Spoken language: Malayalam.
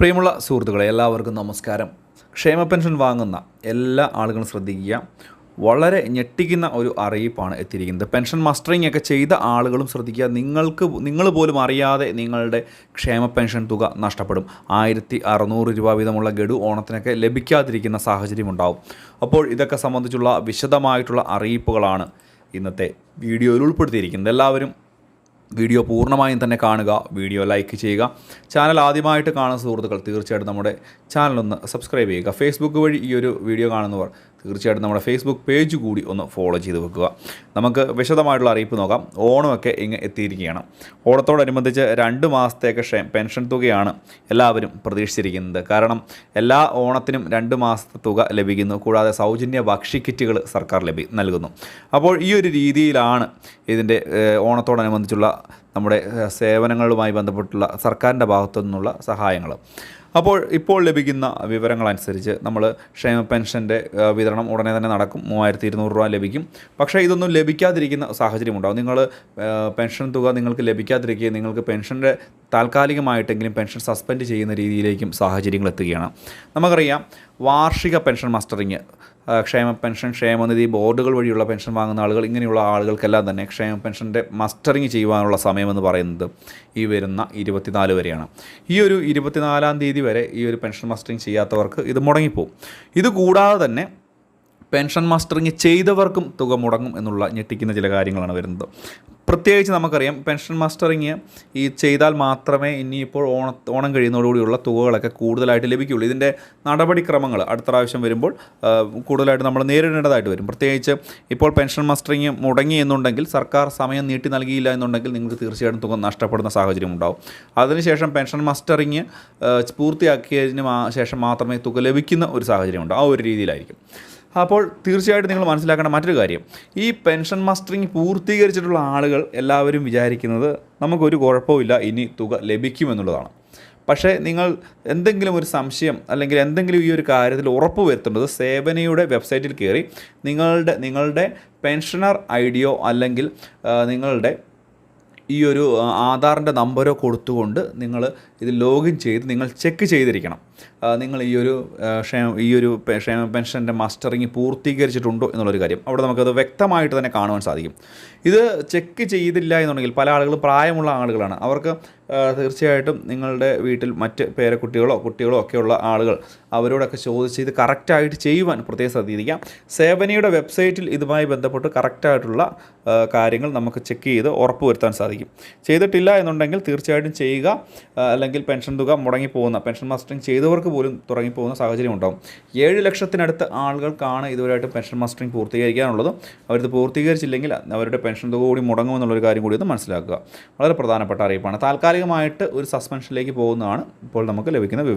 പ്രിയമുള്ള സുഹൃത്തുക്കളെ എല്ലാവർക്കും നമസ്കാരം. ക്ഷേമ പെൻഷൻ വാങ്ങുന്ന എല്ലാ ആളുകളും ശ്രദ്ധിക്കുക. വളരെ ഞെട്ടിക്കുന്ന ഒരു അറിയിപ്പാണ് എത്തിയിരിക്കുന്നത്. പെൻഷൻ മസ്റ്ററിംഗ് ഒക്കെ ചെയ്ത ആളുകളും ശ്രദ്ധിക്കുക. നിങ്ങൾക്ക് നിങ്ങൾ പോലും അറിയാതെ നിങ്ങളുടെ ക്ഷേമ പെൻഷൻ തുക നഷ്ടപ്പെടും. ആയിരത്തി അറുന്നൂറ് രൂപ വീതമുള്ള ഗഡു ഓണത്തിനൊക്കെ ലഭിക്കാതിരിക്കുന്ന സാഹചര്യം ഉണ്ടാവും. അപ്പോൾ ഇതൊക്കെ സംബന്ധിച്ചുള്ള വിശദമായിട്ടുള്ള അറിയിപ്പുകളാണ് ഇന്നത്തെ വീഡിയോയിൽ ഉൾപ്പെടുത്തിയിരിക്കുന്നത്. എല്ലാവരും വീഡിയോ പൂർണമായും തന്നെ കാണുക വീഡിയോ ലൈക്ക് ചെയ്യുക. ചാനൽ ആദ്യമായിട്ട് കാണുന്ന സുഹൃത്തുക്കൾ തീർച്ചയായിട്ടും നമ്മുടെ ചാനലൊന്ന് സബ്സ്ക്രൈബ് ചെയ്യുക. ഫേസ്ബുക്ക് വഴി ഈ ഒരു വീഡിയോ കാണുന്നവർ തീർച്ചയായിട്ടും നമ്മുടെ ഫേസ്ബുക്ക് പേജ് കൂടി ഒന്ന് ഫോളോ ചെയ്ത് വെക്കുക. നമുക്ക് വിശദമായിട്ടുള്ള അറിയിപ്പ് നോക്കാം. ഓണമൊക്കെ ഇങ്ങ് എത്തിയിരിക്കുകയാണ്. ഓണത്തോടനുബന്ധിച്ച് രണ്ട് മാസത്തേക്ക് പെൻഷൻ തുകയാണ് എല്ലാവരും പ്രതീക്ഷിച്ചിരിക്കുന്നത്. കാരണം എല്ലാ ഓണത്തിനും രണ്ട് മാസത്തെ തുക ലഭിക്കുന്നു. കൂടാതെ സൗജന്യ ഭക്ഷ്യക്കിറ്റുകൾ സർക്കാർ ലഭി നൽകുന്നു. അപ്പോൾ ഈ ഒരു രീതിയിലാണ് ഇതിന്റെ ഓണത്തോടനുബന്ധിച്ചുള്ള നമ്മുടെ സേവനങ്ങളുമായി ബന്ധപ്പെട്ടുള്ള സർക്കാരിന്റെ ഭാഗത്തു നിന്നുള്ള സഹായങ്ങൾ. അപ്പോൾ ഇപ്പോൾ ലഭിക്കുന്ന വിവരങ്ങളനുസരിച്ച് നമ്മൾ ക്ഷേമ പെൻഷന്റെ വിതരണം ഉടനെ തന്നെ നടക്കും. മൂവായിരത്തി ഇരുന്നൂറ് രൂപ ലഭിക്കും. പക്ഷേ ഇതൊന്നും ലഭിക്കാതിരിക്കുന്ന സാഹചര്യം ഉണ്ടാകും നിങ്ങൾ പെൻഷൻ തുക നിങ്ങൾക്ക് ലഭിക്കാതിരിക്കുകയും നിങ്ങൾക്ക് പെൻഷന്റെ താൽക്കാലികമായിട്ടെങ്കിലും പെൻഷൻ സസ്പെൻഡ് ചെയ്യുന്ന രീതിയിലേക്കും സാഹചര്യങ്ങൾ എത്തുകയാണ്. നമുക്കറിയാം വാർഷിക പെൻഷൻ മസ്റ്ററിങ് ക്ഷേമ പെൻഷൻ ക്ഷേമനിധി ബോർഡുകൾ വഴിയുള്ള പെൻഷൻ വാങ്ങുന്ന ആളുകൾ ഇങ്ങനെയുള്ള ആളുകൾക്കെല്ലാം തന്നെ ക്ഷേമ പെൻഷന്റെ മസ്റ്ററിങ് ചെയ്യുവാനുള്ള സമയമെന്ന് പറയുന്നത് ഈ വരുന്ന ഇരുപത്തിനാല് വരെയാണ്. ഈ ഒരു ഇരുപത്തിനാലാം തീയതി വരെ ഈ ഒരു പെൻഷൻ മസ്റ്ററിങ് ചെയ്യാത്തവർക്ക് ഇത് മുടങ്ങിപ്പോവും. ഇത് കൂടാതെ തന്നെ പെൻഷൻ മസ്റ്ററിങ് ചെയ്തവർക്കും തുക മുടങ്ങും എന്നുള്ള ഞെട്ടിക്കുന്ന ചില കാര്യങ്ങളാണ് വരുന്നത്. പ്രത്യേകിച്ച് നമുക്കറിയാം പെൻഷൻ മസ്റ്ററിങ് ഈ ചെയ്താൽ മാത്രമേ ഇനിയിപ്പോൾ ഓണ ഓണം കഴിയുന്നതോടുകൂടിയുള്ള തുകകളൊക്കെ കൂടുതലായിട്ട് ലഭിക്കുകയുള്ളൂ. ഇതിന്റെ നടപടിക്രമങ്ങൾ അടുത്ത പ്രാവശ്യം വരുമ്പോൾ കൂടുതലായിട്ട് നമ്മൾ നേരിടേണ്ടതായിട്ട് വരും. പ്രത്യേകിച്ച് ഇപ്പോൾ പെൻഷൻ മസ്റ്ററിങ് മുടങ്ങി എന്നുണ്ടെങ്കിൽ സർക്കാർ സമയം നീട്ടി നൽകിയില്ല എന്നുണ്ടെങ്കിൽ നിങ്ങൾക്ക് തീർച്ചയായിട്ടും തുക നഷ്ടപ്പെടുന്ന സാഹചര്യം ഉണ്ടാവും. അതിനുശേഷം പെൻഷൻ മസ്റ്ററിങ് പൂർത്തിയാക്കിയതിന് ശേഷം മാത്രമേ തുക ലഭിക്കുന്ന ഒരു സാഹചര്യം ഉണ്ടാവും. ആ ഒരു രീതിയിലായിരിക്കും. അപ്പോൾ തീർച്ചയായിട്ടും നിങ്ങൾ മനസ്സിലാക്കേണ്ട മറ്റൊരു കാര്യം. ഈ പെൻഷൻ മസ്റ്ററിങ് പൂർത്തീകരിച്ചിട്ടുള്ള ആളുകൾ എല്ലാവരും വിചാരിക്കുന്നത് നമുക്കൊരു കുഴപ്പമില്ല ഇനി തുക ലഭിക്കുമെന്നുള്ളതാണ്. പക്ഷേ നിങ്ങൾ എന്തെങ്കിലും ഒരു സംശയം അല്ലെങ്കിൽ എന്തെങ്കിലും ഈ ഒരു കാര്യത്തിൽ ഉറപ്പ് വരുത്തേണ്ടത് സേവനയുടെ വെബ്സൈറ്റിൽ കയറി നിങ്ങളുടെ നിങ്ങളുടെ പെൻഷനർ ഐ അല്ലെങ്കിൽ നിങ്ങളുടെ ഈ ഒരു ആധാറിന്റെ നമ്പരോ കൊടുത്തുകൊണ്ട് നിങ്ങൾ ഇത് ലോഗിൻ ചെയ്ത് നിങ്ങൾ ചെക്ക് ചെയ്തിരിക്കണം. നിങ്ങൾ ഈ ഒരു ക്ഷേമ ഈ ഒരു ക്ഷേമ പെൻഷന്റെ മസ്റ്ററിങ് പൂർത്തീകരിച്ചിട്ടുണ്ടോ എന്നുള്ളൊരു കാര്യം. അവിടെ നമുക്കത് വ്യക്തമായിട്ട് തന്നെ കാണുവാൻ സാധിക്കും. ഇത് ചെക്ക് ചെയ്തില്ല എന്നുണ്ടെങ്കിൽ പല ആളുകളും പ്രായമുള്ള ആളുകളാണ്. അവർക്ക് തീർച്ചയായിട്ടും നിങ്ങളുടെ വീട്ടിൽ മറ്റ് പേരക്കുട്ടികളോ കുട്ടികളോ ഒക്കെയുള്ള ആളുകൾ അവരോടൊക്കെ ചോദിച്ച് ഇത് കറക്റ്റായിട്ട് ചെയ്യുവാൻ പ്രത്യേകം ശ്രദ്ധിക്കാം. സേവനയുടെ വെബ്സൈറ്റിൽ ഇതുമായി ബന്ധപ്പെട്ട് കറക്റ്റായിട്ടുള്ള കാര്യങ്ങൾ നമുക്ക് ചെക്ക് ചെയ്ത് ഉറപ്പ് വരുത്താൻ സാധിക്കും. ചെയ്തിട്ടില്ല എന്നുണ്ടെങ്കിൽ തീർച്ചയായിട്ടും ചെയ്യുക. അല്ലെങ്കിൽ പെൻഷൻ തുക മുടങ്ങി മുടങ്ങിപ്പോകുന്ന പെൻഷൻ മസ്റ്ററിങ് ചെയ്തവർക്ക് പോലും തുടങ്ങിപ്പോകുന്ന സാഹചര്യം ഉണ്ടാകും ഏഴ് ലക്ഷത്തിനടുത്ത് ആളുകൾക്കാണ് ഇതുവരെയായിട്ട് പെൻഷൻ മസ്റ്ററിങ് പൂർത്തീകരിക്കാനുള്ളത്. അവരിത് പൂർത്തീകരിച്ചില്ലെങ്കിൽ അവരുടെ പെൻഷൻ തുക കൂടി മുടങ്ങുമെന്നുള്ളൊരു കാര്യം കൂടി ഒന്ന് മനസ്സിലാക്കുക. വളരെ പ്രധാനപ്പെട്ട അറിയിപ്പാണ്. താൽക്കാലികമായിട്ട് ഒരു സസ്പെൻഷനിലേക്ക് പോകുന്നതാണ് ഇപ്പോൾ നമുക്ക് ലഭിക്കുന്ന വിവരം.